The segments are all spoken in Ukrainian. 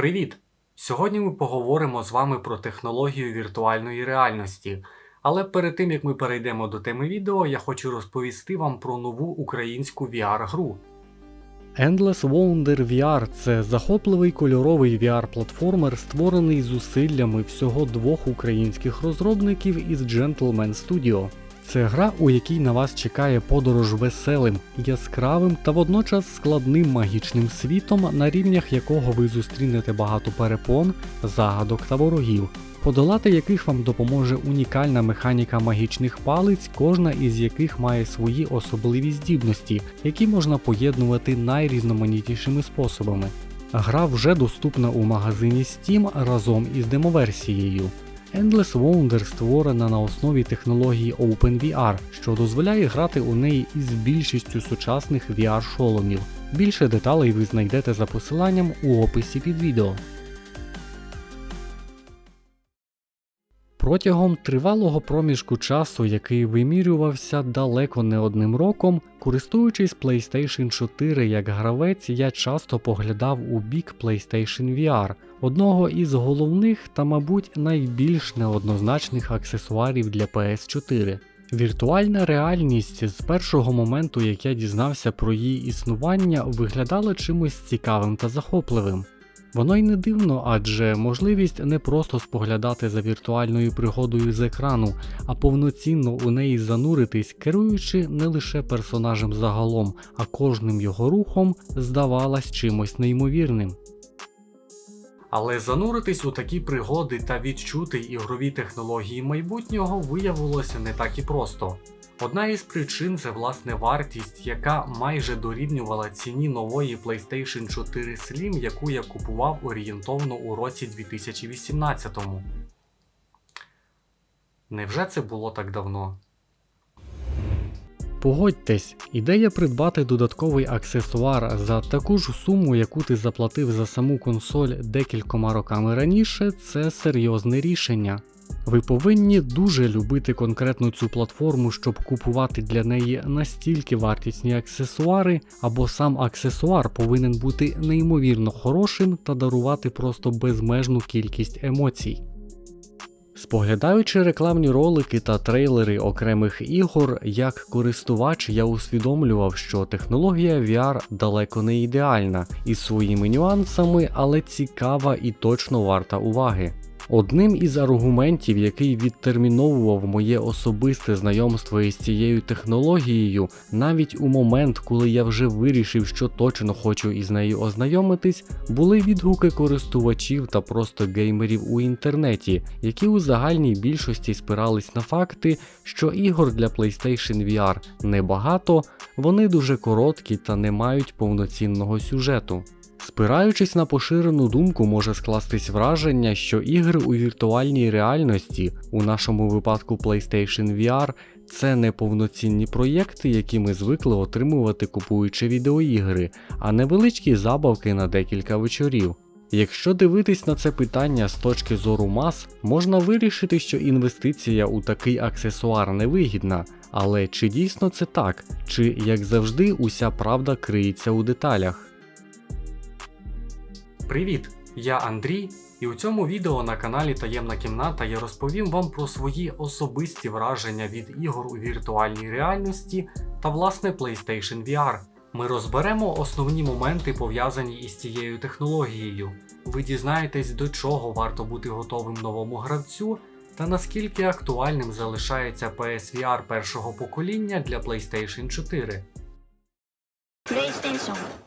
Привіт! Сьогодні ми поговоримо з вами про технологію віртуальної реальності. Але перед тим як ми перейдемо до теми відео, я хочу розповісти вам про нову українську VR-гру. Endless Wonder VR це захопливий кольоровий VR-платформер, створений зусиллями всього двох українських розробників із Gentleman Studio. Це гра, у якій на вас чекає подорож веселим, яскравим та водночас складним магічним світом, на рівнях якого ви зустрінете багато перепон, загадок та ворогів, подолати яких вам допоможе унікальна механіка магічних палиць, кожна із яких має свої особливі здібності, які можна поєднувати найрізноманітнішими способами. Гра вже доступна у магазині Steam разом із демоверсією. Endless Wonder створена на основі технології OpenVR, що дозволяє грати у неї із більшістю сучасних VR-шоломів. Більше деталей ви знайдете за посиланням у описі під відео. Протягом тривалого проміжку часу, який вимірювався далеко не одним роком, користуючись PlayStation 4 як гравець, я часто поглядав у бік PlayStation VR, одного із головних та, мабуть, найбільш неоднозначних аксесуарів для PS4. Віртуальна реальність з першого моменту, як я дізнався про її існування, виглядала чимось цікавим та захопливим. Воно й не дивно, адже можливість не просто споглядати за віртуальною пригодою з екрану, а повноцінно у неї зануритись, керуючи не лише персонажем загалом, а кожним його рухом, здавалась чимось неймовірним. Але зануритись у такі пригоди та відчути ігрові технології майбутнього виявилося не так і просто. Одна із причин це власне вартість, яка майже дорівнювала ціні нової PlayStation 4 Slim, яку я купував орієнтовно у році 2018. Невже це було так давно? Погодьтесь, ідея придбати додатковий аксесуар за таку ж суму, яку ти заплатив за саму консоль декількома роками раніше, це серйозне рішення. Ви повинні дуже любити конкретно цю платформу, щоб купувати для неї настільки вартісні аксесуари, або сам аксесуар повинен бути неймовірно хорошим та дарувати просто безмежну кількість емоцій. Споглядаючи рекламні ролики та трейлери окремих ігор, як користувач я усвідомлював, що технологія VR далеко не ідеальна із своїми нюансами, але цікава і точно варта уваги. Одним із аргументів, який відтерміновував моє особисте знайомство із цією технологією, навіть у момент, коли я вже вирішив, що точно хочу із нею ознайомитись, були відгуки користувачів та просто геймерів у інтернеті, які у загальній більшості спирались на факти, що ігор для PlayStation VR небагато, вони дуже короткі та не мають повноцінного сюжету. Спираючись на поширену думку, може скластись враження, що ігри у віртуальній реальності, у нашому випадку PlayStation VR, це не повноцінні проєкти, які ми звикли отримувати купуючи відеоігри, а невеличкі забавки на декілька вечорів. Якщо дивитись на це питання з точки зору мас, можна вирішити, що інвестиція у такий аксесуар невигідна, але чи дійсно це так, чи як завжди уся правда криється у деталях. Привіт! Я Андрій, і у цьому відео на каналі Таємна Кімната я розповім вам про свої особисті враження від ігор у віртуальній реальності та власне PlayStation VR. Ми розберемо основні моменти, пов'язані із цією технологією. Ви дізнаєтесь, до чого варто бути готовим новому гравцю, та наскільки актуальним залишається PSVR першого покоління для PlayStation 4. PlayStation.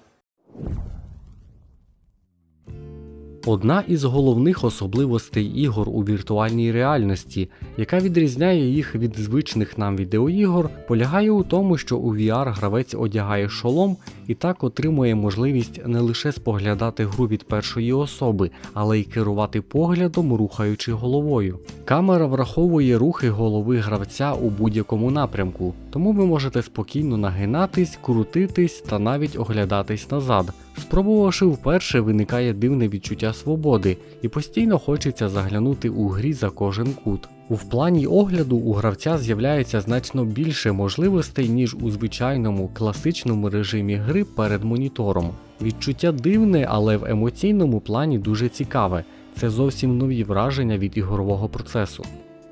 Одна із головних особливостей ігор у віртуальній реальності, яка відрізняє їх від звичних нам відеоігор, полягає у тому, що у VR гравець одягає шолом і так отримує можливість не лише споглядати гру від першої особи, але й керувати поглядом, рухаючи головою. Камера враховує рухи голови гравця у будь-якому напрямку, тому ви можете спокійно нагинатись, крутитись та навіть оглядатись назад. Спробувавши вперше, виникає дивне відчуття свободи, і постійно хочеться заглянути у грі за кожен кут. У плані огляду у гравця з'являється значно більше можливостей, ніж у звичайному класичному режимі гри перед монітором. Відчуття дивне, але в емоційному плані дуже цікаве. Це зовсім нові враження від ігрового процесу.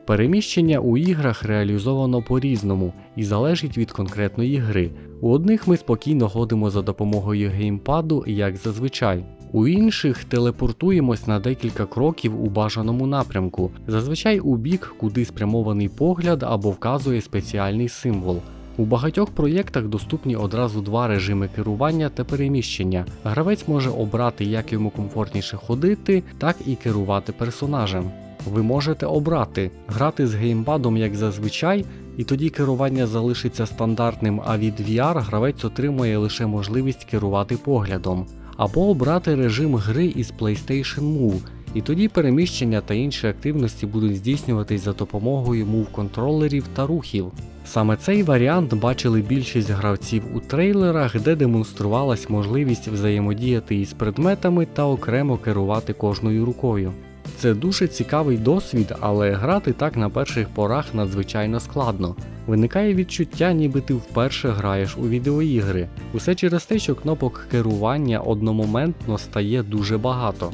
Переміщення у іграх реалізовано по-різному і залежить від конкретної гри. У одних ми спокійно ходимо за допомогою геймпаду, як зазвичай. У інших телепортуємось на декілька кроків у бажаному напрямку, зазвичай у бік, куди спрямований погляд або вказує спеціальний символ. У багатьох проєктах доступні одразу два режими керування та переміщення. Гравець може обрати, як йому комфортніше ходити, так і керувати персонажем. Ви можете обрати грати з геймпадом як зазвичай, і тоді керування залишиться стандартним, а від VR гравець отримує лише можливість керувати поглядом, або обрати режим гри із PlayStation Move, і тоді переміщення та інші активності будуть здійснюватись за допомогою мув контролерів та рухів. Саме цей варіант бачили більшість гравців у трейлерах, де демонструвалась можливість взаємодіяти із предметами та окремо керувати кожною рукою. Це дуже цікавий досвід, але грати так на перших порах надзвичайно складно. Виникає відчуття, ніби ти вперше граєш у відеоігри. Усе через те, що кнопок керування одномоментно стає дуже багато.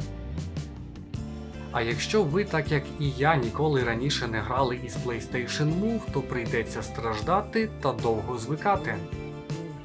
А якщо ви, так як і я, ніколи раніше не грали із PlayStation Move, то прийдеться страждати та довго звикати.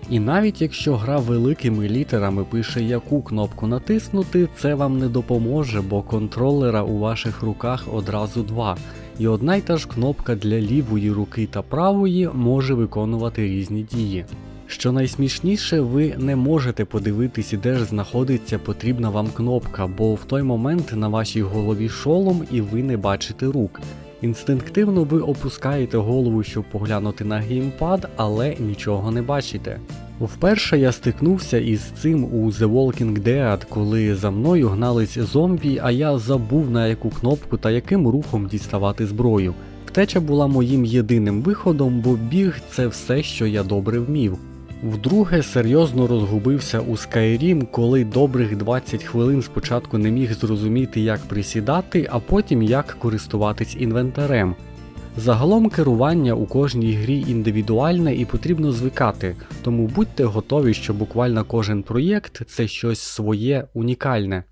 І навіть якщо гра великими літерами пише, яку кнопку натиснути, це вам не допоможе, бо контролера у ваших руках одразу два, і одна й та ж кнопка для лівої руки та правої може виконувати різні дії. Що найсмішніше, ви не можете подивитись, де ж знаходиться потрібна вам кнопка, бо в той момент на вашій голові шолом і ви не бачите рук. Інстинктивно ви опускаєте голову, щоб поглянути на геймпад, але нічого не бачите. Вперше я стикнувся із цим у The Walking Dead, коли за мною гнались зомбі, а я забув на яку кнопку та яким рухом діставати зброю. Втеча була моїм єдиним виходом, бо біг це все, що я добре вмів. Вдруге серйозно розгубився у Skyrim, коли добрих 20 хвилин спочатку не міг зрозуміти, як присідати, а потім як користуватись інвентарем. Загалом керування у кожній грі індивідуальне і потрібно звикати, тому будьте готові, що буквально кожен проєкт це щось своє унікальне.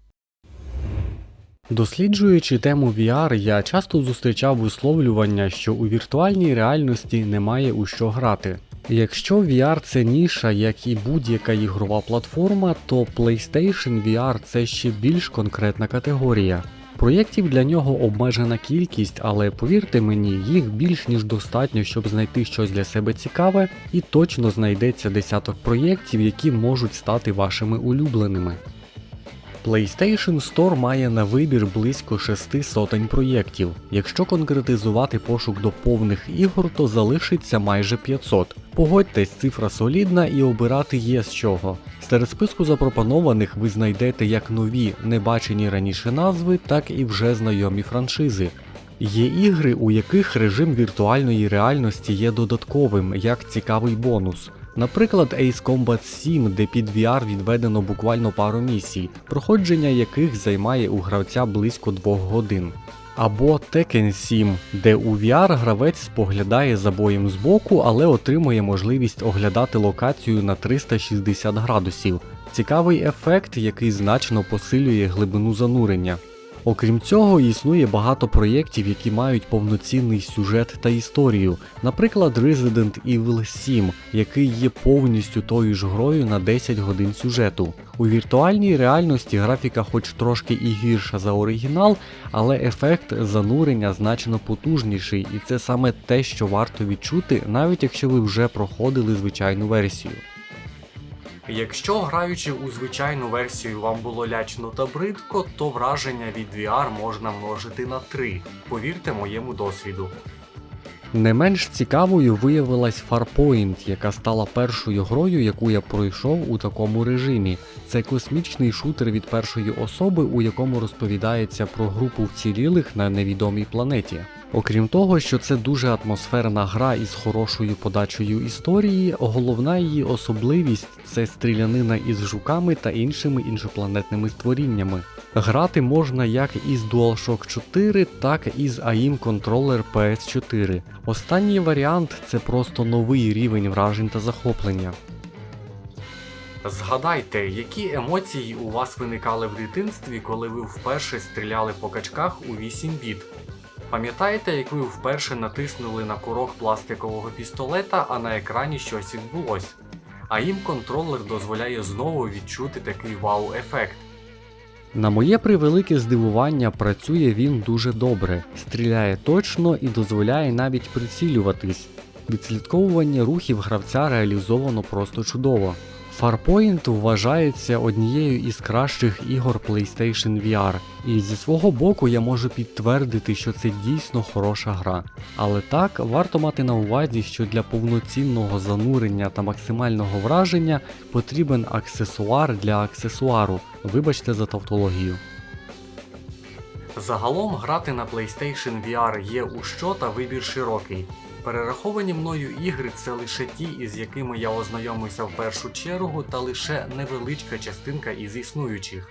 Досліджуючи тему VR, я часто зустрічав висловлювання, що у віртуальній реальності немає у що грати. Якщо VR це ніша, як і будь-яка ігрова платформа, то PlayStation VR це ще більш конкретна категорія. Проєктів для нього обмежена кількість, але повірте мені, їх більш ніж достатньо, щоб знайти щось для себе цікаве, і точно знайдеться десяток проєктів, які можуть стати вашими улюбленими. PlayStation Store має на вибір близько шести сотень проєктів. Якщо конкретизувати пошук до повних ігор, то залишиться майже 500. Погодьтесь, цифра солідна і обирати є з чого. Серед списку запропонованих ви знайдете як нові, небачені раніше назви, так і вже знайомі франшизи. Є ігри, у яких режим віртуальної реальності є додатковим, як цікавий бонус. Наприклад, Ace Combat 7, де під VR відведено буквально пару місій, проходження яких займає у гравця близько 2 годин. Або Tekken 7, де у VR гравець споглядає за боєм збоку, але отримує можливість оглядати локацію на 360 градусів. Цікавий ефект, який значно посилює глибину занурення. Окрім цього, існує багато проєктів, які мають повноцінний сюжет та історію, наприклад, Resident Evil 7, який є повністю тою ж грою на 10 годин сюжету. У віртуальній реальності графіка хоч трошки і гірша за оригінал, але ефект занурення значно потужніший, і це саме те, що варто відчути, навіть якщо ви вже проходили звичайну версію. Якщо граючи у звичайну версію вам було лячно та бридко, то враження від VR можна множити на 3, повірте моєму досвіду. Не менш цікавою виявилась Farpoint, яка стала першою грою, яку я пройшов у такому режимі. Це космічний шутер від першої особи, у якому розповідається про групу вцілілих на невідомій планеті. Окрім того, що це дуже атмосферна гра із хорошою подачею історії, головна її особливість це стрілянина із жуками та іншими іншопланетними створіннями. Грати можна як із DualShock 4, так і з AIM контролер PS4. Останній варіант це просто новий рівень вражень та захоплення. Згадайте, які емоції у вас виникали в дитинстві, коли ви вперше стріляли по качках у 8 біт. Пам'ятаєте, як ви вперше натиснули на курок пластикового пістолета, а на екрані щось відбулось? А їм контролер дозволяє знову відчути такий вау-ефект. На моє превелике здивування працює він дуже добре, стріляє точно і дозволяє навіть прицілюватись. Відслідковування рухів гравця реалізовано просто чудово. Farpoint вважається однією із кращих ігор PlayStation VR, і зі свого боку я можу підтвердити, що це дійсно хороша гра. Але так, варто мати на увазі, що для повноцінного занурення та максимального враження потрібен аксесуар для аксесуару. Вибачте за тавтологію. Загалом грати на PlayStation VR є у що та вибір широкий. Перераховані мною ігри це лише ті, із якими я ознайомився в першу чергу, та лише невеличка частинка із існуючих.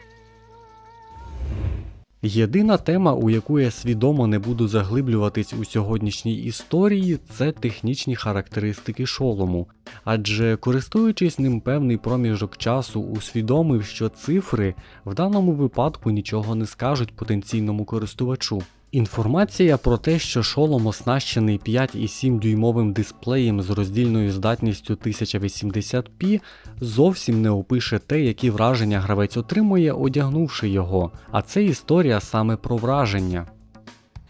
Єдина тема, у яку я свідомо не буду заглиблюватись у сьогоднішній історії, це технічні характеристики шолому. Адже користуючись ним певний проміжок часу, усвідомив, що цифри в даному випадку нічого не скажуть потенційному користувачу. Інформація про те, що шолом оснащений 5,7 дюймовим дисплеєм з роздільною здатністю 1080p, зовсім не опише те, які враження гравець отримує, одягнувши його, а це історія саме про враження.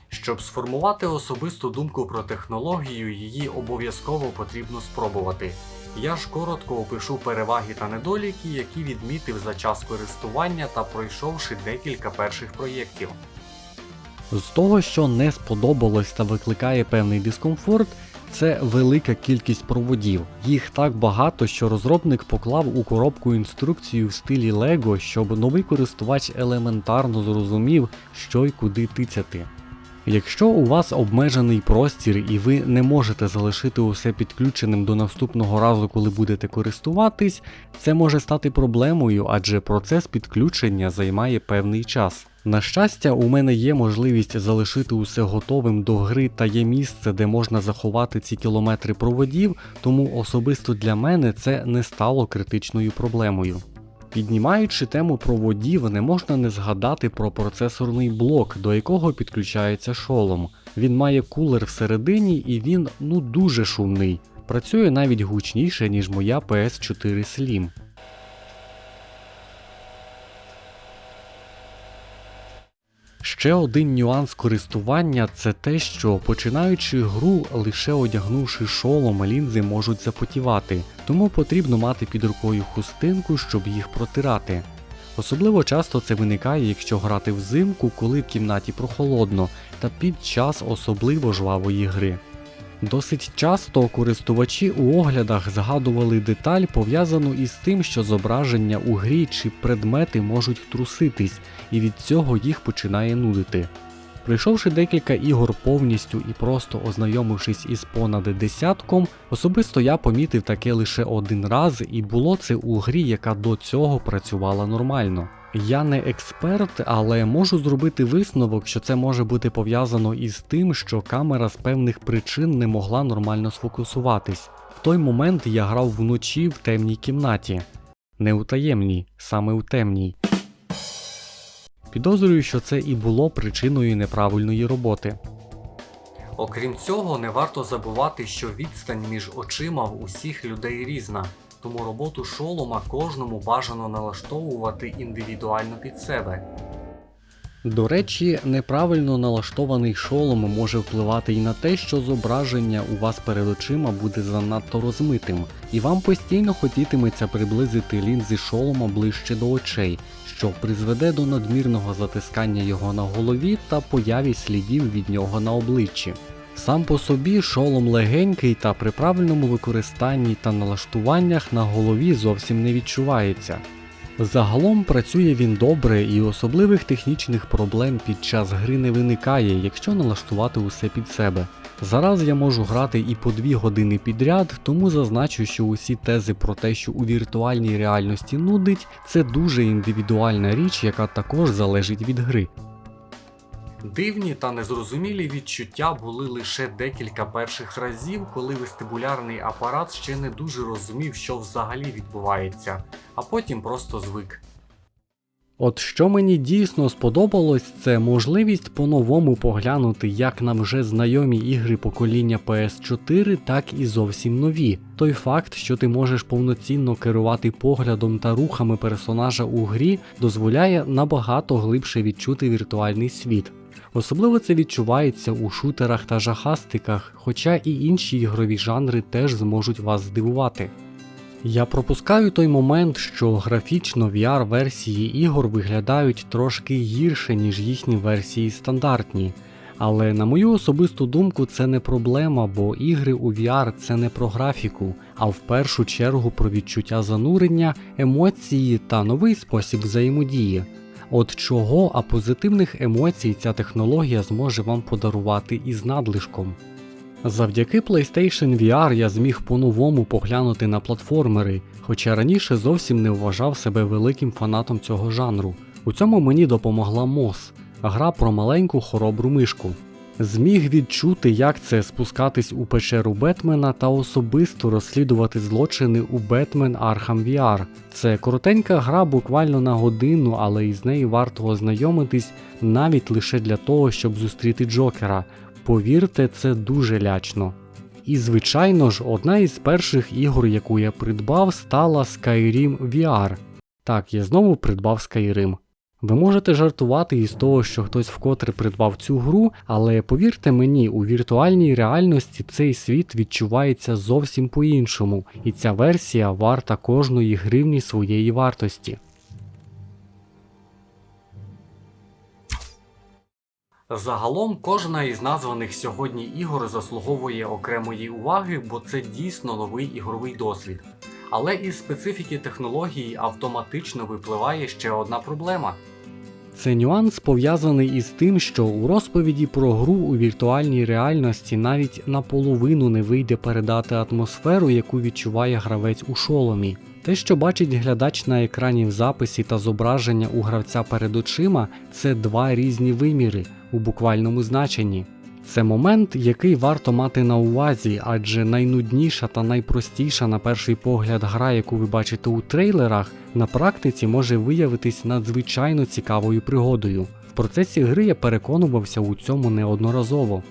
Щоб сформувати особисту думку про технологію, її обов'язково потрібно спробувати. Я ж коротко опишу переваги та недоліки, які відмітив за час користування та пройшовши декілька перших проєктів. З того, що не сподобалось та викликає певний дискомфорт, це велика кількість проводів. Їх так багато, що розробник поклав у коробку інструкцію в стилі Lego, щоб новий користувач елементарно зрозумів, що й куди тицяти. Якщо у вас обмежений простір і ви не можете залишити усе підключеним до наступного разу, коли будете користуватись, це може стати проблемою, адже процес підключення займає певний час. На щастя, у мене є можливість залишити усе готовим до гри та є місце, де можна заховати ці кілометри проводів, тому особисто для мене це не стало критичною проблемою. Піднімаючи тему проводів, не можна не згадати про процесорний блок, до якого підключається шолом. Він має кулер всередині і він ну дуже шумний. Працює навіть гучніше, ніж моя PS4 Slim. Ще один нюанс користування це те, що починаючи гру, лише одягнувши шолом, лінзи можуть запотівати, тому потрібно мати під рукою хустинку, щоб їх протирати. Особливо часто це виникає, якщо грати взимку, коли в кімнаті прохолодно, та під час особливо жвавої гри. Досить часто користувачі у оглядах згадували деталь, пов'язану із тим, що зображення у грі чи предмети можуть труситись, і від цього їх починає нудити. Пройшовши декілька ігор повністю і просто ознайомившись із понад десятком, особисто я помітив таке лише один раз, і було це у грі, яка до цього працювала нормально. Я не експерт, але можу зробити висновок, що це може бути пов'язано із тим, що камера з певних причин не могла нормально сфокусуватись. В той момент я грав вночі в темній кімнаті. Не у таємній, саме у темній. Підозрюю, що це і було причиною неправильної роботи. Окрім цього, не варто забувати, що відстань між очима в усіх людей різна, тому роботу шолома кожному бажано налаштовувати індивідуально під себе. До речі, неправильно налаштований шолом може впливати і на те, що зображення у вас перед очима буде занадто розмитим, і вам постійно хотітиметься приблизити лінзи шолома ближче до очей, що призведе до надмірного затискання його на голові та появі слідів від нього на обличчі. Сам по собі шолом легенький та при правильному використанні та налаштуваннях на голові зовсім не відчувається. Загалом працює він добре і особливих технічних проблем під час гри не виникає, якщо налаштувати усе під себе. Зараз я можу грати і по 2 години підряд, тому зазначу, що усі тези про те, що у віртуальній реальності нудить, це дуже індивідуальна річ, яка також залежить від гри. Дивні та незрозумілі відчуття були лише декілька перших разів, коли вестибулярний апарат ще не дуже розумів, що взагалі відбувається, а потім просто звик. От що мені дійсно сподобалось, це можливість по-новому поглянути як на вже знайомі ігри покоління PS4, так і зовсім нові. Той факт, що ти можеш повноцінно керувати поглядом та рухами персонажа у грі, дозволяє набагато глибше відчути віртуальний світ. Особливо це відчувається у шутерах та жахастиках, хоча і інші ігрові жанри теж зможуть вас здивувати. Я пропускаю той момент, що графічно VR-версії ігор виглядають трошки гірше, ніж їхні версії стандартні. Але на мою особисту думку, це не проблема, бо ігри у VR це не про графіку, а в першу чергу про відчуття занурення, емоції та новий спосіб взаємодії. От чого, а позитивних емоцій ця технологія зможе вам подарувати із надлишком. Завдяки PlayStation VR я зміг по-новому поглянути на платформери, хоча раніше зовсім не вважав себе великим фанатом цього жанру. У цьому мені допомогла MOS, гра про маленьку хоробру мишку. Зміг відчути, як це спускатись у печеру Бетмена та особисто розслідувати злочини у Batman Arkham VR. Це коротенька гра буквально на годину, але із нею варто ознайомитись навіть лише для того, щоб зустріти Джокера. Повірте, це дуже лячно. І звичайно ж, одна із перших ігор, яку я придбав, стала Skyrim VR. Так, я знову придбав Skyrim. Ви можете жартувати із того, що хтось вкотре придбав цю гру, але повірте мені, у віртуальній реальності цей світ відчувається зовсім по-іншому, і ця версія варта кожної гривні своєї вартості. Загалом кожна із названих сьогодні ігор заслуговує окремої уваги, бо це дійсно новий ігровий досвід. Але із специфіки технології автоматично випливає ще одна проблема. Це нюанс пов'язаний із тим, що у розповіді про гру у віртуальній реальності навіть наполовину не вийде передати атмосферу, яку відчуває гравець у шоломі. Те, що бачить глядач на екрані в записі та зображення у гравця перед очима, це два різні виміри у буквальному значенні. Це момент, який варто мати на увазі, адже найнудніша та найпростіша на перший погляд гра, яку ви бачите у трейлерах, на практиці може виявитись надзвичайно цікавою пригодою. В процесі гри я переконувався у цьому неодноразово.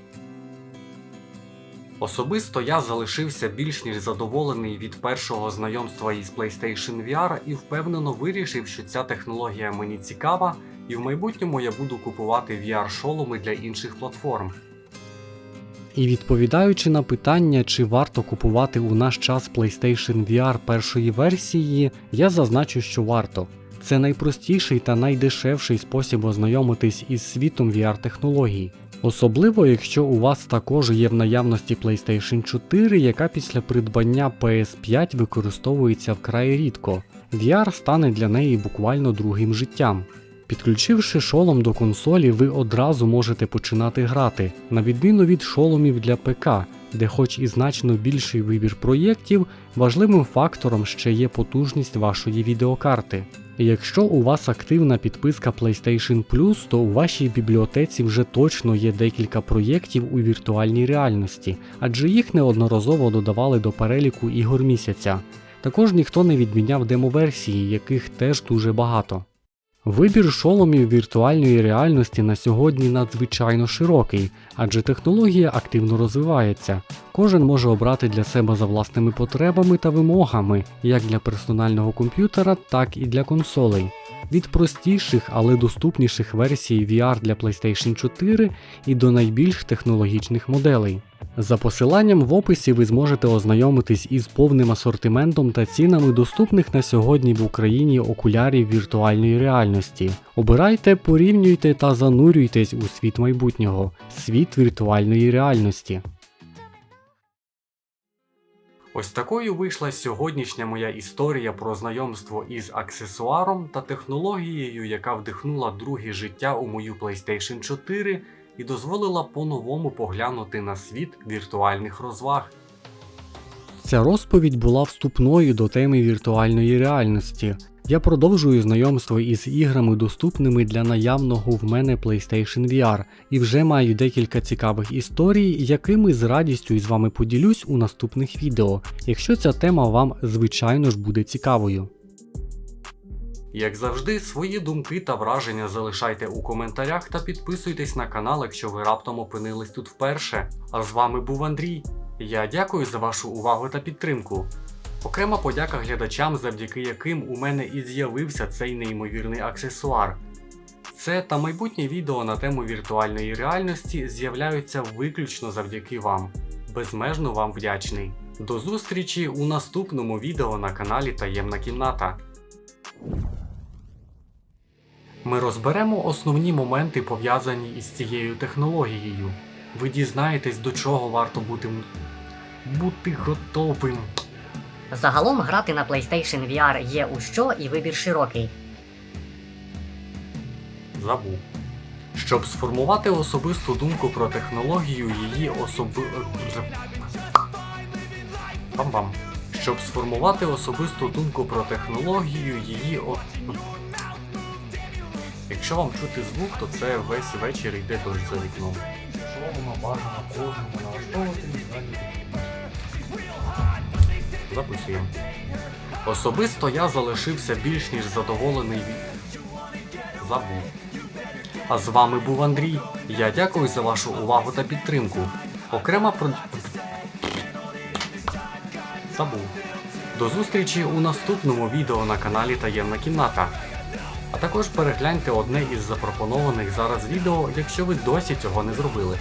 Особисто я залишився більш ніж задоволений від першого знайомства із PlayStation VR і впевнено вирішив, що ця технологія мені цікава, і в майбутньому я буду купувати VR-шоломи для інших платформ. І відповідаючи на питання, чи варто купувати у наш час PlayStation VR першої версії, я зазначу, що варто. Це найпростіший та найдешевший спосіб ознайомитись із світом VR-технологій. Особливо, якщо у вас також є в наявності PlayStation 4, яка після придбання PS5 використовується вкрай рідко. VR стане для неї буквально другим життям. Підключивши шолом до консолі, ви одразу можете починати грати, на відміну від шоломів для ПК, де, хоч і значно більший вибір проєктів, важливим фактором ще є потужність вашої відеокарти. Якщо у вас активна підписка PlayStation Plus, то у вашій бібліотеці вже точно є декілька проєктів у віртуальній реальності, адже їх неодноразово додавали до переліку ігор місяця. Також ніхто не відміняв демоверсії, яких теж дуже багато. Вибір шоломів віртуальної реальності на сьогодні надзвичайно широкий, адже технологія активно розвивається. Кожен може обрати для себе за власними потребами та вимогами, як для персонального комп'ютера, так і для консолей. Від простіших, але доступніших версій VR для PlayStation 4 і до найбільш технологічних моделей. За посиланням в описі ви зможете ознайомитись із повним асортиментом та цінами доступних на сьогодні в Україні окулярів віртуальної реальності. Обирайте, порівнюйте та занурюйтесь у світ майбутнього, світ віртуальної реальності. Ось такою вийшла сьогоднішня моя історія про знайомство із аксесуаром та технологією, яка вдихнула друге життя у мою PlayStation 4 і дозволила по-новому поглянути на світ віртуальних розваг. Ця розповідь була вступною до теми віртуальної реальності. Я продовжую знайомство із іграми, доступними для наявного в мене PlayStation VR, і вже маю декілька цікавих історій, якими з радістю із вами поділюсь у наступних відео, якщо ця тема вам звичайно ж буде цікавою. Як завжди, свої думки та враження залишайте у коментарях та підписуйтесь на канал, якщо ви раптом опинились тут вперше. А з вами був Андрій. Я дякую за вашу увагу та підтримку. Окрема подяка глядачам, завдяки яким у мене і з'явився цей неймовірний аксесуар. Це та майбутнє відео на тему віртуальної реальності з'являються виключно завдяки вам. Безмежно вам вдячний. До зустрічі у наступному відео на каналі Таємна кімната. Ми розберемо основні моменти, пов'язані із цією технологією. Ви дізнаєтесь, до чого варто бути, бути готовим. Загалом грати на PlayStation VR є у що і вибір широкий. Забув. Щоб сформувати особисту думку про технологію, її особи. Бам-бам. Щоб сформувати особисту думку про технологію, її о... Якщо вам чути звук, то це весь вечір йде дощ за вікном. Що воно бажано кожному налаштовувати Записуємо. Особисто я залишився більш ніж задоволений від. Забув. А з вами був Андрій. Я дякую за вашу увагу та підтримку. Окрема про. Забув. До зустрічі у наступному відео на каналі Таємна кімната. А також перегляньте одне із запропонованих зараз відео, якщо ви досі цього не зробили.